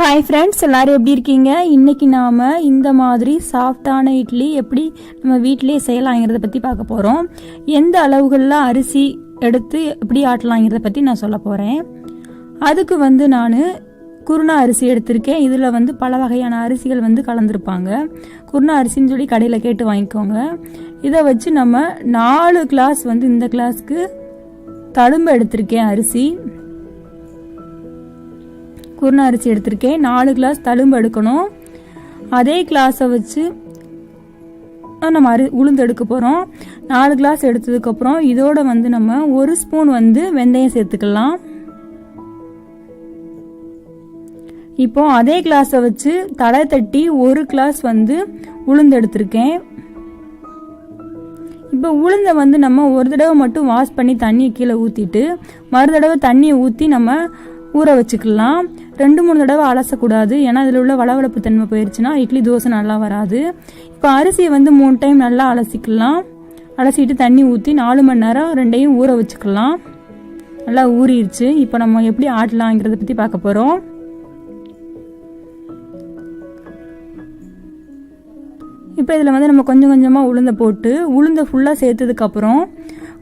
Hi friends எல்லாரும் எப்படி இருக்கீங்க? இன்னைக்கு நாம இந்த மாதிரி சாஃப்டான இட்லி எப்படி நம்ம வீட்டிலேயே செய்யலாங்கிறத பற்றி பார்க்க போகிறோம் எந்த அளவுகளில் அரிசி எடுத்து எப்படி ஆட்டலாங்கிறத பற்றி நான் சொல்ல போகிறேன் அதுக்கு வந்து நான் குருணா அரிசி எடுத்திருக்கேன். இதில் வந்து பல வகையான அரிசிகள் வந்து கலந்துருப்பாங்க. குருணா அரிசின்னு சொல்லி கடையில் கேட்டு வாங்கிக்கோங்க. இதை வச்சு நம்ம நாலு கிளாஸ் வந்து இந்த கிளாஸ்க்கு தழும்பு எடுத்திருக்கேன் அரிசி. குருணை அரிசி எடுத்திருக்கேன். நாலு கிளாஸ் தழும்பு எடுக்கணும். அதே கிளாஸை வச்சு நம்ம அரி உளுந்து எடுக்க போகிறோம் நாலு கிளாஸ் எடுத்ததுக்கப்புறம் இதோட வந்து நம்ம ஒரு ஸ்பூன் வந்து வெந்தயம் சேர்த்துக்கலாம். இப்போ அதே கிளாஸை வச்சு தலை தட்டி ஒரு கிளாஸ் வந்து உளுந்து எடுத்திருக்கேன். இப்போ உளுந்தை வந்து நம்ம ஒரு தடவை மட்டும் வாஷ் பண்ணி தண்ணியை கீழே ஊற்றிட்டு மறு தடவை தண்ணியை ஊற்றி நம்ம ஊற வச்சுக்கலாம். ரெண்டு மூணு தடவை அலசக்கூடாது. ஏன்னா அதில் உள்ள வளவளப்பு தன்மை போயிடுச்சுன்னா இட்லி தோசை நல்லா வராது. இப்போ அரிசியை வந்து மூணு டைம் நல்லா அலசிக்கலாம். அலசிட்டு தண்ணி ஊற்றி நாலு மணி நேரம் ரெண்டையும் ஊற வச்சுக்கலாம். நல்லா ஊறிடுச்சு இப்போ நம்ம எப்படி ஆட்டலாங்கிறத பற்றி பார்க்க போகிறோம் இப்போ இதில் வந்து நம்ம கொஞ்சம் கொஞ்சமாக உளுந்தை போட்டு உளுந்தை ஃபுல்லாக சேர்த்ததுக்கப்புறம்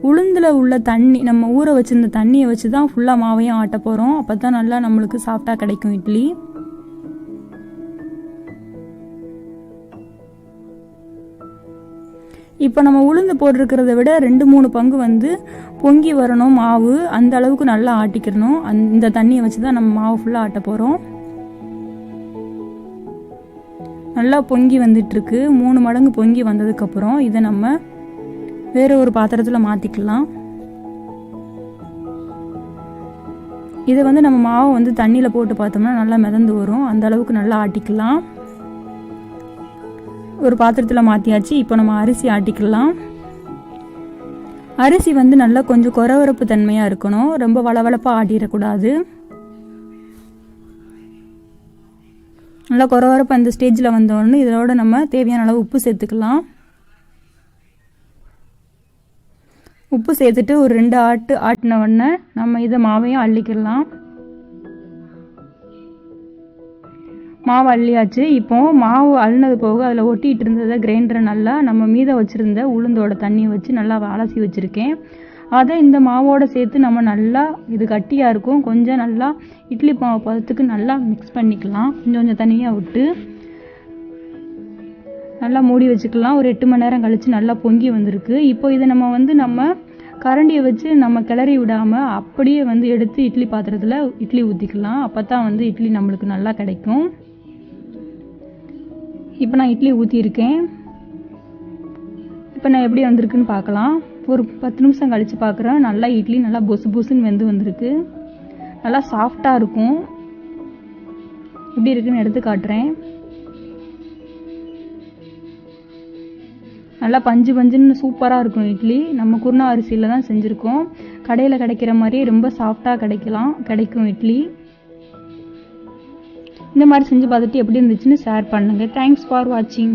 உளுந்தில் உள்ள தண்ணி நம்ம ஊற வச்சுருந்த தண்ணியை வச்சு தான் ஃபுல்லாக மாவையும் ஆட்ட போகிறோம் அப்போ தான் நல்லா நம்மளுக்கு சாஃப்டாக கிடைக்கும் இட்லி. இப்போ நம்ம உளுந்து போட்டிருக்கிறத விட ரெண்டு மூணு பங்கு வந்து பொங்கி வரணும் மாவு அந்த அளவுக்கு நல்லா ஆட்டிக்கிறணும் அந்த இந்த தண்ணியை வச்சு தான் நம்ம மாவு ஃபுல்லாக ஆட்ட போகிறோம் நல்லா பொங்கி வந்துட்டுருக்கு. மூணு மடங்கு பொங்கி வந்ததுக்கப்புறம் இதை நம்ம வேறு ஒரு பாத்திரத்தில் மாற்றிக்கலாம் இதை வந்து நம்ம மாவை வந்து தண்ணியில் போட்டு பார்த்தோம்னா நல்லா மிதந்து வரும். அந்த அளவுக்கு நல்லா ஆட்டிக்கலாம். ஒரு பாத்திரத்தில் மாற்றியாச்சு இப்போ நம்ம அரிசி ஆட்டிக்கலாம். அரிசி வந்து நல்லா கொஞ்சம் குறவரப்பு தன்மையாக இருக்கணும். ரொம்ப வளவளப்பாக ஆட்டிடக்கூடாது. நல்லா குறவரப்பு அந்த ஸ்டேஜில் வந்தோடனே இதோட நம்ம தேவையான அளவு உப்பு சேர்த்துக்கலாம். உப்பு சேர்த்துட்டு ஒரு ரெண்டு ஆட்டு ஆட்டின உடனே நம்ம இதை மாவையும் அள்ளிக்கிடலாம். மாவு அள்ளியாச்சு. இப்போ மாவு அள்ளினது போக அதில் ஒட்டிகிட்டு இருந்ததை கிரைண்டரை நல்லா நம்ம மீத வச்சுருந்த உளுந்தோட தண்ணியை வச்சு நல்லா அலசி வச்சுருக்கேன். அதை இந்த மாவோடு சேர்த்து நம்ம நல்லா இது கட்டியாக இருக்கும். கொஞ்சம் நல்லா இட்லி மாவு பதத்துக்கு நல்லா மிக்ஸ் பண்ணிக்கலாம். கொஞ்சம் கொஞ்சம் தனியாக விட்டு நல்லா மூடி வச்சுக்கலாம். ஒரு எட்டு மணி நேரம் கழித்து நல்லா பொங்கி வந்திருக்கு. இப்போ இதை நம்ம வந்து நம்ம கரண்டியை வச்சு நம்ம கிளறி விடாமல் அப்படியே வந்து எடுத்து இட்லி பாத்திரத்தில் இட்லி ஊற்றிக்கலாம் அப்போ தான் வந்து இட்லி நம்மளுக்கு நல்லா கிடைக்கும். இப்போ நான் இட்லி ஊற்றியிருக்கேன் இப்போ நான் எப்படி வந்திருக்குன்னு பார்க்கலாம். ஒரு பத்து நிமிஷம் கழித்து பார்க்குறேன். நல்லா இட்லி நல்லா பொசு பொசுன்னு வெந்து வந்திருக்கு. நல்லா சாஃப்டாக இருக்கும். எப்படி இருக்குன்னு எடுத்து காட்டுறேன். நல்லா பஞ்சு பஞ்சுன்னு சூப்பராக இருக்கும் இட்லி. நம்ம குருணா அரிசியில் தான் செஞ்சுருக்கோம். கடையில் கிடைக்கிற மாதிரியே ரொம்ப சாஃப்டாக கிடைக்கலாம். கிடைக்கும் இட்லி. இந்த மாதிரி செஞ்சு பார்த்துட்டு எப்படி இருந்துச்சுன்னு ஷேர் பண்ணுங்கள் தேங்க்ஸ் ஃபார் வாட்சிங்